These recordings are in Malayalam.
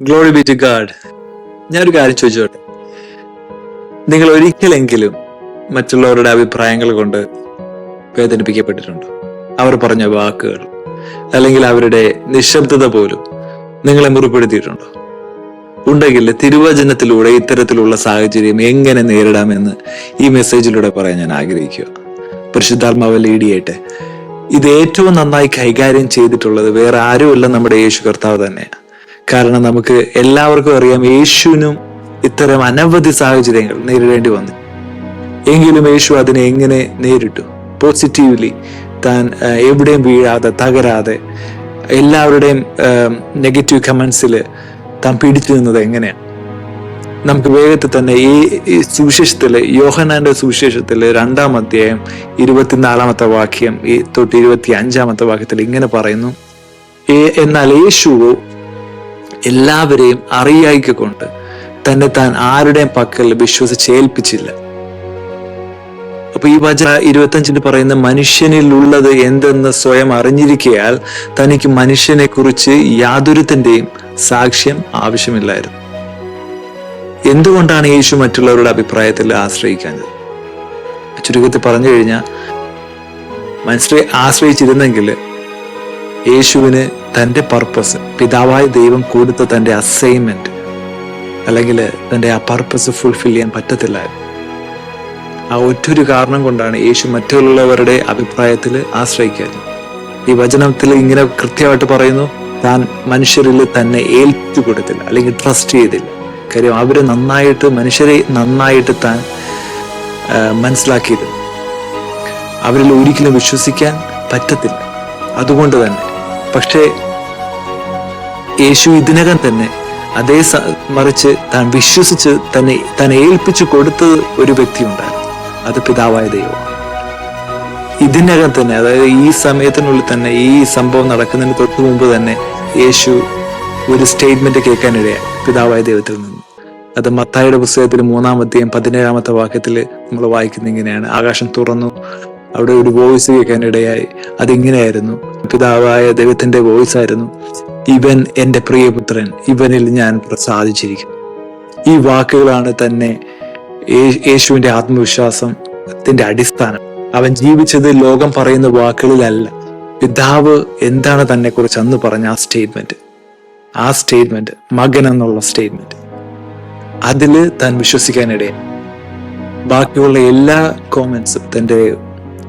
ഗ്ലോറി ബി ടു ഗാഡ് ഞാനൊരു കാര്യം ചോദിച്ചോട്ടെ? നിങ്ങൾ ഒരിക്കലെങ്കിലും മറ്റുള്ളവരുടെ അഭിപ്രായങ്ങൾ കൊണ്ട് വേദനിപ്പിക്കപ്പെട്ടിട്ടുണ്ടോ? അവർ പറഞ്ഞ വാക്കുകൾ അല്ലെങ്കിൽ അവരുടെ നിശബ്ദത പോലും നിങ്ങളെ മുറിപ്പെടുത്തിയിട്ടുണ്ടോ? ഉണ്ടെങ്കിൽ തിരുവചനത്തിലൂടെ ഇത്തരത്തിലുള്ള സാഹചര്യം എങ്ങനെ നേരിടാമെന്ന് ഈ മെസ്സേജിലൂടെ പറയാൻ ഞാൻ ആഗ്രഹിക്കുക. പരിശുദ്ധാത്മാവ് ലീഡ് ചെയ്യട്ടെ ഇത് ഏറ്റവും നന്നായി കൈകാര്യം ചെയ്തിട്ടുള്ളത് വേറെ ആരുമല്ല നമ്മുടെ യേശു കർത്താവ് തന്നെയാണ്. കാരണം നമുക്ക് എല്ലാവർക്കും അറിയാം യേശുവിനും ഇത്തരം അനവധി സാഹചര്യങ്ങൾ നേരിടേണ്ടി വന്നു. എങ്കിലും യേശു അതിനെ എങ്ങനെ നേരിട്ടു? പോസിറ്റീവ്ലി താൻ എവിടെയും വീഴാതെ തകരാതെ എല്ലാവരുടെയും നെഗറ്റീവ് കമൻസിൽ താൻ പിടിച്ചു നിന്നത് എങ്ങനെയാണ്? നമുക്ക് വേഗത്തിൽ തന്നെ ഈ സുവിശേഷത്തിൽ യോഹനാന്റെ സുവിശേഷത്തിൽ രണ്ടാം അധ്യായം ഇരുപത്തിനാലാമത്തെ വാക്യം ഈ തൊട്ട് ഇരുപത്തി അഞ്ചാമത്തെ വാക്യത്തിൽ ഇങ്ങനെ പറയുന്നു. എന്നാൽ യേശുവോ എല്ലാവരെയും അറിയായിക്കൊണ്ട് തന്നെ താൻ ആരുടെയും പക്കൽ വിശ്വസിച്ച് ഏൽപ്പിച്ചില്ല അപ്പൊ ഈ വചന ഇരുപത്തഞ്ചിന് പറയുന്ന മനുഷ്യനിൽ ഉള്ളത് എന്തെന്ന് സ്വയം അറിഞ്ഞിരിക്കയാൽ തനിക്ക് മനുഷ്യനെ കുറിച്ച് യാതൊരുത്തിന്റെയും സാക്ഷ്യം ആവശ്യമില്ലായിരുന്നു. എന്തുകൊണ്ടാണ് യേശു മറ്റുള്ളവരുടെ അഭിപ്രായത്തിൽ ആശ്രയിക്കാഞ്ഞത്? ചുരുക്കത്തിൽ പറഞ്ഞു കഴിഞ്ഞാൽ മനസ്സിലെ ആശ്രയിച്ചിരുന്നെങ്കിൽ യേശുവിന് തന്റെ പർപ്പസ് പിതാവായ ദൈവം കൊടുത്ത തന്റെ അസൈൻമെന്റ് അല്ലെങ്കിൽ തന്റെ ആ പർപ്പസ് ഫുൾഫിൽ ചെയ്യാൻ പറ്റത്തില്ലായിരുന്നു ആ ഒറ്റൊരു കാരണം കൊണ്ടാണ് യേശു മറ്റുള്ളവരുടെ അഭിപ്രായത്തിൽ ആശ്രയിക്കാറ് ഈ വചനത്തിൽ ഇങ്ങനെ കൃത്യമായിട്ട് പറയുന്നു താൻ മനുഷ്യരിൽ തന്നെ ഏൽപ്പിച്ചു കൊടുത്തില്ല അല്ലെങ്കിൽ ട്രസ്റ്റ് ചെയ്തില്ല. കാര്യം അവർ നന്നായിട്ട് മനുഷ്യരെ നന്നായിട്ട് താൻ മനസ്സിലാക്കിയിരുന്നു അവരിൽ ഒരിക്കലും വിശ്വസിക്കാൻ പറ്റത്തില്ല. അതുകൊണ്ട് തന്നെ പക്ഷേ യേശു ഇതിനകം തന്നെ അതേ മറിച്ച് താൻ വിശ്വസിച്ച് തന്നെ തന്നെ ഏൽപ്പിച്ചു കൊടുത്തത് ഒരു വ്യക്തി ഉണ്ടായിരുന്നു അത് പിതാവായ ദൈവം. ഇതിനകം തന്നെ അതായത് ഈ സമയത്തിനുള്ളിൽ തന്നെ ഈ സംഭവം നടക്കുന്നതിന് തൊട്ട് മുമ്പ് തന്നെ യേശു ഒരു സ്റ്റേറ്റ്മെന്റ് കേൾക്കാനിടയായി. പിതാവായ ദൈവത്തിൽ നിന്ന്. അത് മത്തായുടെ പുസ്തകത്തിൽ മൂന്നാമത്തെയും പതിനേഴാമത്തെ വാക്യത്തിൽ നമ്മൾ വായിക്കുന്ന ഇങ്ങനെയാണ്. ആകാശം തുറന്നു അവിടെ ഒരു വോയിസ് കേൾക്കാനിടയായി അതിങ്ങനെയായിരുന്നു. പിതാവായ ദൈവത്തിന്റെ വോയിസ് ആയിരുന്നു. ഇവൻ എന്റെ പ്രിയപുത്രൻ ഇവനിൽ ഞാൻ പ്രസാദിച്ചിരിക്കും ഈ വാക്കുകളാണ് തന്നെ യേശുവിന്റെ ആത്മവിശ്വാസത്തിന്റെ അടിസ്ഥാനം. അവൻ ജീവിച്ചത് ലോകം പറയുന്ന വാക്കുകളിലല്ല. പിതാവ് എന്താണ് തന്നെ കുറിച്ച് അന്ന് പറഞ്ഞ ആ സ്റ്റേറ്റ്മെന്റ് ആ സ്റ്റേറ്റ്മെന്റ് മകൻ എന്നുള്ള സ്റ്റേറ്റ്മെന്റ് അതിൽ താൻ വിശ്വസിക്കാനിടയാണ് ബാക്കിയുള്ള എല്ലാ കോമൻസും തന്റെ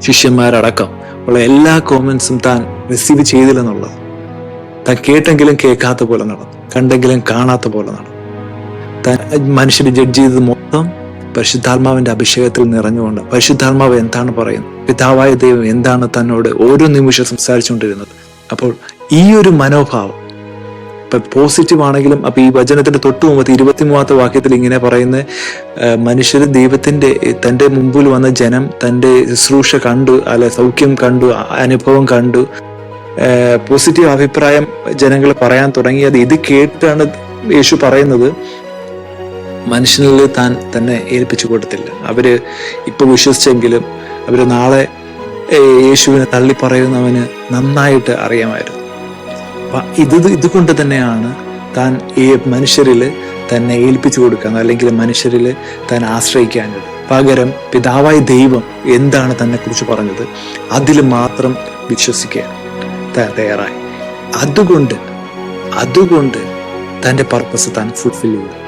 ശിഷ്യന്മാരടക്കം ഉള്ള എല്ലാ കോമൻസും താൻ റിസീവ് ചെയ്തില്ലെന്നുള്ളത്. താൻ കേട്ടെങ്കിലും കേൾക്കാത്ത പോലെ നടന്നു. കണ്ടെങ്കിലും കാണാത്ത പോലെ നടന്നു. താൻ മനുഷ്യരെ ജഡ്ജ് ചെയ്തത് മൊത്തം പരിശുദ്ധാത്മാവിന്റെ അഭിഷേകത്തിൽ നിറഞ്ഞുകൊണ്ട് പരിശുദ്ധാത്മാവ് എന്താണ് പറയുന്നത്? പിതാവായ ദൈവം എന്താണ് തന്നോട് ഓരോ നിമിഷം സംസാരിച്ചുകൊണ്ടിരുന്നത്? അപ്പോൾ ഈ ഒരു മനോഭാവം പോസിറ്റീവ് ആണെങ്കിലും അപ്പൊ ഈ വചനത്തിന്റെ തൊട്ടു മുമ്പത്തെ ഇരുപത്തിമൂന്നാമത്തെ വാക്യത്തിൽ ഇങ്ങനെ പറയുന്ന മനുഷ്യർ ദൈവത്തിന്റെ തന്റെ മുമ്പിൽ വന്ന ജനം തന്റെ ശുശ്രൂഷ കണ്ടു അല്ലെ സൗഖ്യം കണ്ടു അനുഭവം കണ്ടു. പോസിറ്റീവ് അഭിപ്രായം ജനങ്ങൾ പറയാൻ തുടങ്ങി അത് ഇത് കേട്ടാണ് യേശു പറയുന്നത്. മനുഷ്യനിൽ താൻ തന്നെ ഏൽപ്പിച്ചു കൊടുത്തില്ല. അവർ ഇപ്പൊ വിശ്വസിച്ചെങ്കിലും അവർ നാളെ യേശുവിനെ തള്ളി പറയുന്നവന് നന്നായിട്ട് അറിയാമായിരുന്നു. ഇത് ഇതുകൊണ്ട് തന്നെയാണ് താൻ ഈ മനുഷ്യരിൽ തന്നെ ഏൽപ്പിച്ചു കൊടുക്കാൻ അല്ലെങ്കിൽ മനുഷ്യരിൽ താൻ ആശ്രയിക്കാഞ്ഞത്. പകരം പിതാവായ ദൈവം എന്താണ് തന്നെ കുറിച്ച് പറഞ്ഞത്? അതിൽ മാത്രം വിശ്വസിക്കാൻ തയ്യാറായി. അതുകൊണ്ട് അതുകൊണ്ട് തന്റെ പർപ്പസ് താൻ ഫുൾഫിൽ ചെയ്തു.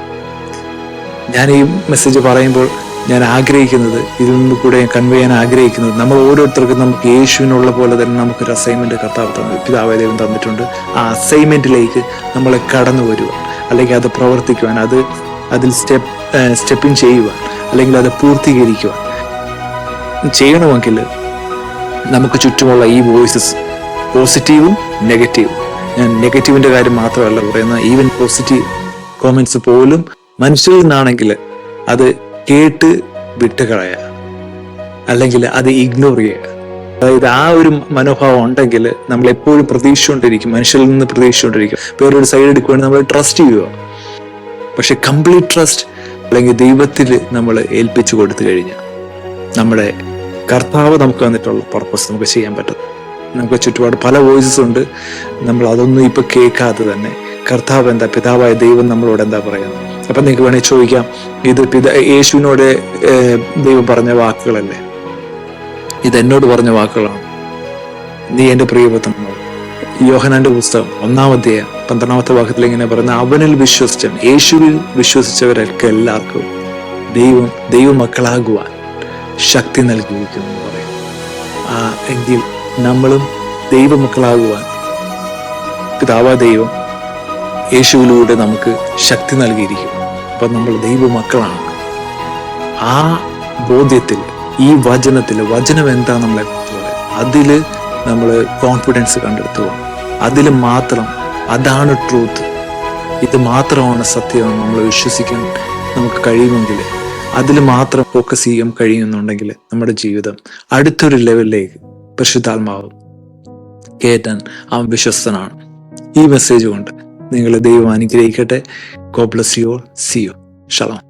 ഞാൻ ഈ മെസ്സേജ് പറയുമ്പോൾ ഞാൻ ആഗ്രഹിക്കുന്നത് ഇതിൽ കൂടെ കൺവേ ചെയ്യാൻ ആഗ്രഹിക്കുന്നത്. നമ്മൾ ഓരോരുത്തർക്കും നമുക്ക് യേശുവിനുള്ള പോലെ തന്നെ നമുക്കൊരു അസൈൻമെന്റ് കർത്താവ് തന്നു പിതാവായ ദൈവം തന്നിട്ടുണ്ട്. ആ അസൈൻമെന്റിലേക്ക് നമ്മളെ കടന്നു വരുവാൻ അല്ലെങ്കിൽ അത് പ്രവർത്തിക്കുവാൻ അത് അതിൽ സ്റ്റെപ്പ് സ്റ്റെപ്പിൻ ചെയ്യുവാൻ അല്ലെങ്കിൽ അത് പൂർത്തീകരിക്കുവാൻ. ചെയ്യണമെങ്കിൽ നമുക്ക് ചുറ്റുമുള്ള ഈ വോയിസസ് പോസിറ്റീവും നെഗറ്റീവും ഞാൻ നെഗറ്റീവിന്റെ കാര്യം മാത്രമല്ല പറയുന്നത് ഈവൻ പോസിറ്റീവ് കോമൻസ് പോലും മനുഷ്യരിൽ നിന്നാണെങ്കിൽ അത് കേട്ട് വിട്ടുകളയ. അല്ലെങ്കിൽ അത് ഇഗ്നോർ ചെയ്യുക അതായത് ആ ഒരു മനോഭാവം ഉണ്ടെങ്കിൽ നമ്മൾ എപ്പോഴും പ്രതീക്ഷിച്ചുകൊണ്ടിരിക്കും. മനുഷ്യരിൽ നിന്ന് പ്രതീക്ഷിച്ചുകൊണ്ടിരിക്കും. വേറൊരു സൈഡ് എടുക്കുകയാണെങ്കിൽ നമ്മൾ ട്രസ്റ്റ് ചെയ്യുക. പക്ഷെ കംപ്ലീറ്റ് ട്രസ്റ്റ് അല്ലെങ്കിൽ ദൈവത്തിൽ നമ്മൾ ഏൽപ്പിച്ചു കൊടുത്തു കഴിഞ്ഞാൽ നമ്മുടെ കർത്താവ് നമുക്ക് വന്നിട്ടുള്ള പർപ്പസ് നമുക്ക് ചെയ്യാൻ പറ്റും. നമുക്ക് ചുറ്റുപാട് പല വോയിസസ് ഉണ്ട്. നമ്മൾ അതൊന്നും ഇപ്പൊ കേൾക്കാതെ തന്നെ കർത്താവ് എന്താ? പിതാവായ ദൈവം നമ്മളോട് എന്താ പറയുന്നത്? അപ്പൊ നിങ്ങൾക്ക് വേണമെങ്കിൽ ചോദിക്കാം ഇത് പിത യേശുവിനോട് ദൈവം പറഞ്ഞ വാക്കുകളല്ലേ? ഇത് എന്നോട് പറഞ്ഞ വാക്കുകളാണ്. നീ എന്റെ പ്രിയപുത്രനോ യോഹനാന്റെ പുസ്തകം ഒന്നാമത്തെ പന്ത്രണ്ടാമത്തെ വാക്യത്തിൽ ഇങ്ങനെ പറയുന്ന അവനിൽ വിശ്വസിച്ച യേശുവിൽ വിശ്വസിച്ചവരൊക്കെ എല്ലാവർക്കും ദൈവം ദൈവമക്കളാകുവാൻ ശക്തി നൽകിയിരിക്കുന്നു എന്ന് പറയും. ആ എങ്കിൽ നമ്മളും ദൈവമക്കളാകുവാൻ പിതാവ ദൈവം യേശുവിലൂടെ നമുക്ക് ശക്തി നൽകിയിരിക്കുന്നു. അപ്പൊ നമ്മൾ ദൈവമക്കളാണ്. ആ ബോധ്യത്തിൽ ഈ വചനത്തിൽ വചനം എന്താ നമ്മളെ അതിൽ നമ്മൾ കോൺഫിഡൻസ് കണ്ടെത്തുക. അതിൽ മാത്രം അതാണ് ട്രൂത്ത് ഇത് മാത്രമാണ് സത്യം നമ്മൾ വിശ്വസിക്കാൻ നമുക്ക് കഴിയുമെങ്കിൽ അതിൽ മാത്രം ഫോക്കസ് ചെയ്യാൻ കഴിയുന്നുണ്ടെങ്കിൽ നമ്മുടെ ജീവിതം അടുത്തൊരു ലെവലിലേക്ക് പരിശുദ്ധാത്മാവ് കയറ്റാൻ അവൻ വിശ്വസ്തനാണ്. ഈ മെസ്സേജ് കൊണ്ട് നിങ്ങളെ ദൈവം അനുഗ്രഹിക്കട്ടെ. God bless you see you shalom